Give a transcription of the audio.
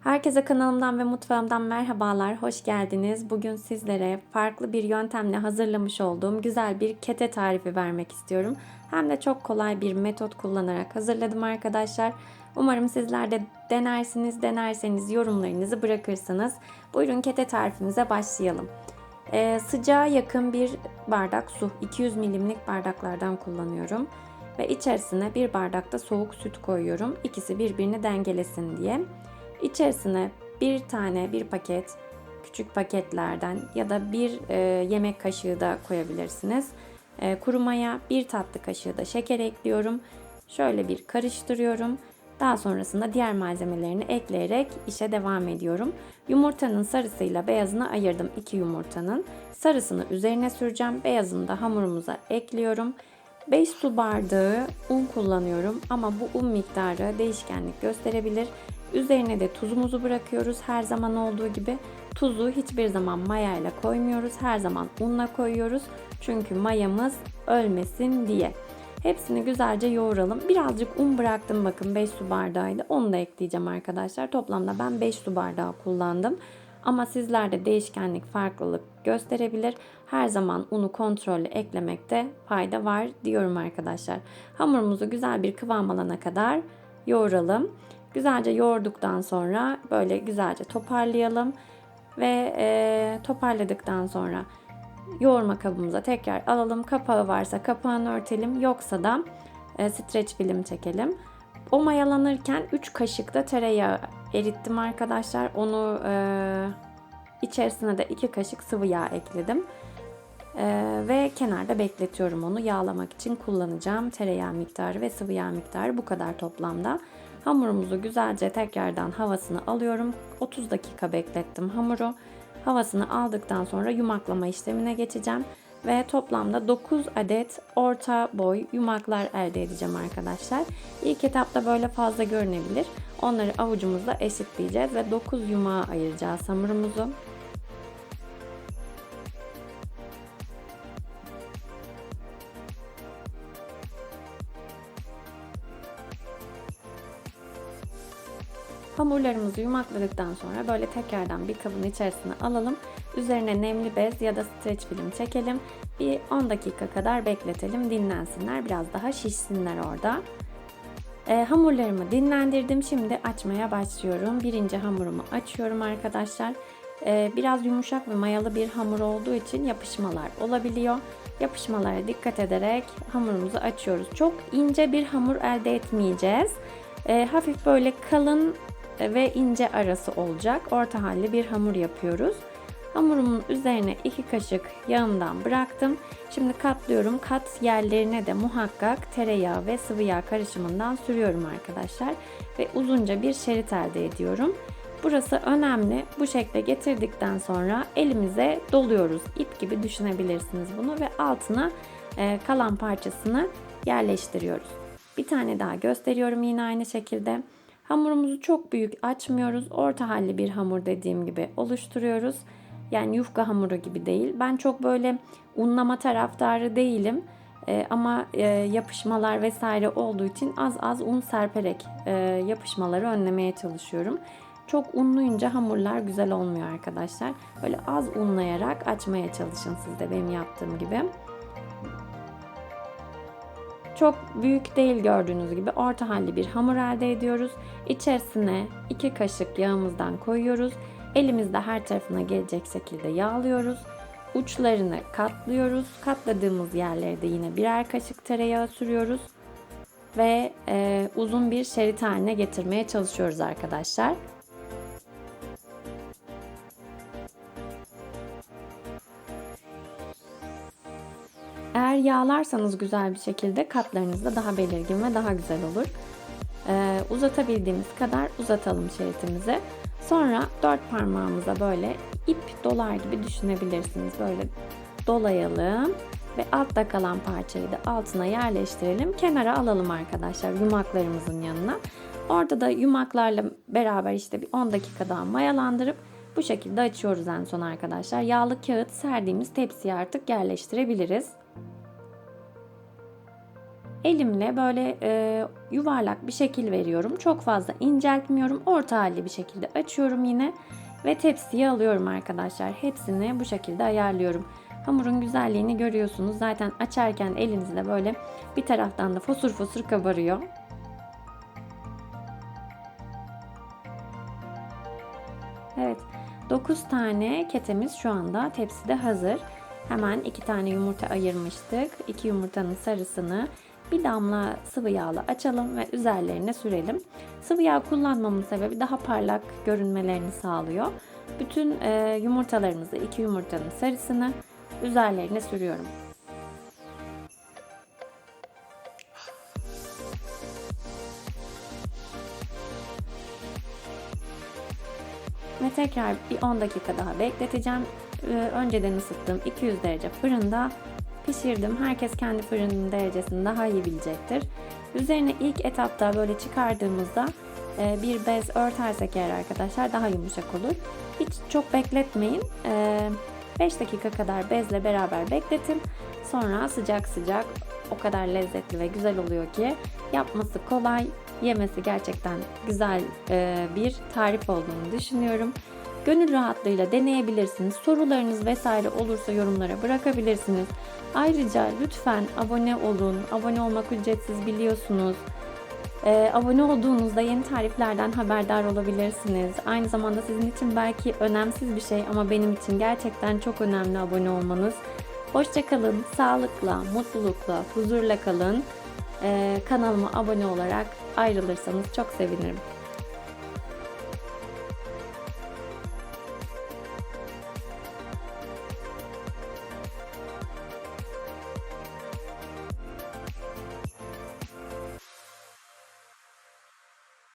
Herkese kanalımdan ve mutfağımdan merhabalar, hoş geldiniz. Bugün sizlere farklı bir yöntemle hazırlamış olduğum güzel bir kete tarifi vermek istiyorum. Hem de çok kolay bir metot kullanarak hazırladım arkadaşlar. Umarım sizler de denersiniz, denerseniz yorumlarınızı bırakırsınız. Buyurun kete tarifimize başlayalım. Ee, sıcağa yakın bir bardak su, 200 milimlik bardaklardan kullanıyorum. Ve içerisine bir bardakta soğuk süt koyuyorum. İkisi birbirini dengelesin diye. İçerisine bir tane bir paket küçük paketlerden ya da bir e, yemek kaşığı da koyabilirsiniz. E, kuru maya bir tatlı kaşığı da şeker ekliyorum. Şöyle bir karıştırıyorum. Daha sonrasında diğer malzemelerini ekleyerek işe devam ediyorum. Yumurtanın sarısıyla beyazını ayırdım iki yumurtanın. Sarısını üzerine süreceğim. Beyazını da hamurumuza ekliyorum. 5 su bardağı un kullanıyorum ama bu un miktarı değişkenlik gösterebilir. Üzerine de tuzumuzu bırakıyoruz her zaman olduğu gibi. Tuzu hiçbir zaman mayayla koymuyoruz. Her zaman unla koyuyoruz. Çünkü mayamız ölmesin diye. Hepsini güzelce yoğuralım. Birazcık un bıraktım bakın 5 su bardağıydı. Onu da ekleyeceğim arkadaşlar. Toplamda ben 5 su bardağı kullandım. Ama sizlerde değişkenlik farklılık gösterebilir. Her zaman unu kontrollü eklemekte fayda var diyorum arkadaşlar. Hamurumuzu güzel bir kıvam alana kadar yoğuralım. Güzelce yoğurduktan sonra böyle güzelce toparlayalım. Ve e, toparladıktan sonra yoğurma kabımıza tekrar alalım. Kapağı varsa kapağını örtelim. Yoksa da e, streç film çekelim. O mayalanırken 3 kaşık da tereyağı erittim arkadaşlar. Onu e, içerisine de 2 kaşık sıvı yağ ekledim. Ee, ve kenarda bekletiyorum onu yağlamak için kullanacağım tereyağı miktarı ve sıvı yağ miktarı bu kadar toplamda. Hamurumuzu güzelce tekrardan havasını alıyorum. 30 dakika beklettim hamuru. Havasını aldıktan sonra yumaklama işlemine geçeceğim. Ve toplamda 9 adet orta boy yumaklar elde edeceğim arkadaşlar. İlk etapta böyle fazla görünebilir. Onları avucumuzla eşitleyeceğiz ve 9 yumağa ayıracağız hamurumuzu. Hamurlarımızı yumakladıktan sonra böyle tekrardan bir kabın içerisine alalım. Üzerine nemli bez ya da streç film çekelim. Bir 10 dakika kadar bekletelim dinlensinler. Biraz daha şişsinler orada. E, hamurlarımı dinlendirdim. Şimdi açmaya başlıyorum. Birinci hamurumu açıyorum arkadaşlar. E, biraz yumuşak ve mayalı bir hamur olduğu için yapışmalar olabiliyor. Yapışmalara dikkat ederek hamurumuzu açıyoruz. Çok ince bir hamur elde etmeyeceğiz. E, hafif böyle kalın ve ince arası olacak orta halli bir hamur yapıyoruz. Hamurumun üzerine 2 kaşık yağımdan bıraktım. Şimdi katlıyorum. Kat yerlerine de muhakkak tereyağı ve sıvı yağ karışımından sürüyorum arkadaşlar. Ve uzunca bir şerit elde ediyorum. Burası önemli. Bu şekle getirdikten sonra elimize doluyoruz. İp gibi düşünebilirsiniz bunu ve altına e, kalan parçasını yerleştiriyoruz. Bir tane daha gösteriyorum yine aynı şekilde. Hamurumuzu çok büyük açmıyoruz. Orta halli bir hamur dediğim gibi oluşturuyoruz. Yani yufka hamuru gibi değil. Ben çok böyle unlama taraftarı değilim. Ee, ama e, yapışmalar vesaire olduğu için az az un serperek e, yapışmaları önlemeye çalışıyorum. Çok unluyunca hamurlar güzel olmuyor arkadaşlar. Böyle az unlayarak açmaya çalışın siz de benim yaptığım gibi. Çok büyük değil gördüğünüz gibi orta halli bir hamur elde ediyoruz. İçerisine 2 kaşık yağımızdan koyuyoruz. Elimizde her tarafına gelecek şekilde yağlıyoruz. Uçlarını katlıyoruz. Katladığımız yerlere de yine birer kaşık tereyağı sürüyoruz. Ve e, uzun bir şerit haline getirmeye çalışıyoruz arkadaşlar. Eğer yağlarsanız güzel bir şekilde katlarınız da daha belirgin ve daha güzel olur. Ee, uzatabildiğimiz kadar uzatalım şeritimizi. Sonra dört parmağımıza böyle ip dolar gibi düşünebilirsiniz. Böyle dolayalım ve altta kalan parçayı da altına yerleştirelim. Kenara alalım arkadaşlar yumaklarımızın yanına. Orada da yumaklarla beraber işte bir 10 dakika daha mayalandırıp bu şekilde açıyoruz en son arkadaşlar. Yağlı kağıt serdiğimiz tepsiye artık yerleştirebiliriz. Elimle böyle e, yuvarlak bir şekil veriyorum. Çok fazla inceltmiyorum. Orta halli bir şekilde açıyorum yine. Ve tepsiye alıyorum arkadaşlar. Hepsini bu şekilde ayarlıyorum. Hamurun güzelliğini görüyorsunuz. Zaten açarken elinizde böyle bir taraftan da fosur fosur kabarıyor. Evet. 9 tane ketemiz şu anda tepside hazır. Hemen 2 tane yumurta ayırmıştık. 2 yumurtanın sarısını bir damla sıvı yağla açalım ve üzerlerine sürelim. Sıvı yağ kullanmamın sebebi daha parlak görünmelerini sağlıyor. Bütün e, yumurtalarımızı, iki yumurtanın sarısını üzerlerine sürüyorum. Ve tekrar bir 10 dakika daha bekleteceğim. Önceden ısıttığım 200 derece fırında pişirdim. Herkes kendi fırının derecesini daha iyi bilecektir. Üzerine ilk etapta böyle çıkardığımızda e, bir bez örtersek eğer arkadaşlar daha yumuşak olur. Hiç çok bekletmeyin. 5 dakika kadar bezle beraber bekletin. Sonra sıcak sıcak o kadar lezzetli ve güzel oluyor ki yapması kolay, yemesi gerçekten güzel e, bir tarif olduğunu düşünüyorum. Gönül rahatlığıyla deneyebilirsiniz. Sorularınız vesaire olursa yorumlara bırakabilirsiniz. Ayrıca lütfen abone olun. Abone olmak ücretsiz biliyorsunuz. Ee, abone olduğunuzda yeni tariflerden haberdar olabilirsiniz. Aynı zamanda sizin için belki önemsiz bir şey ama benim için gerçekten çok önemli abone olmanız. Hoşçakalın, sağlıkla, mutlulukla, huzurla kalın. Ee, kanalıma abone olarak ayrılırsanız çok sevinirim.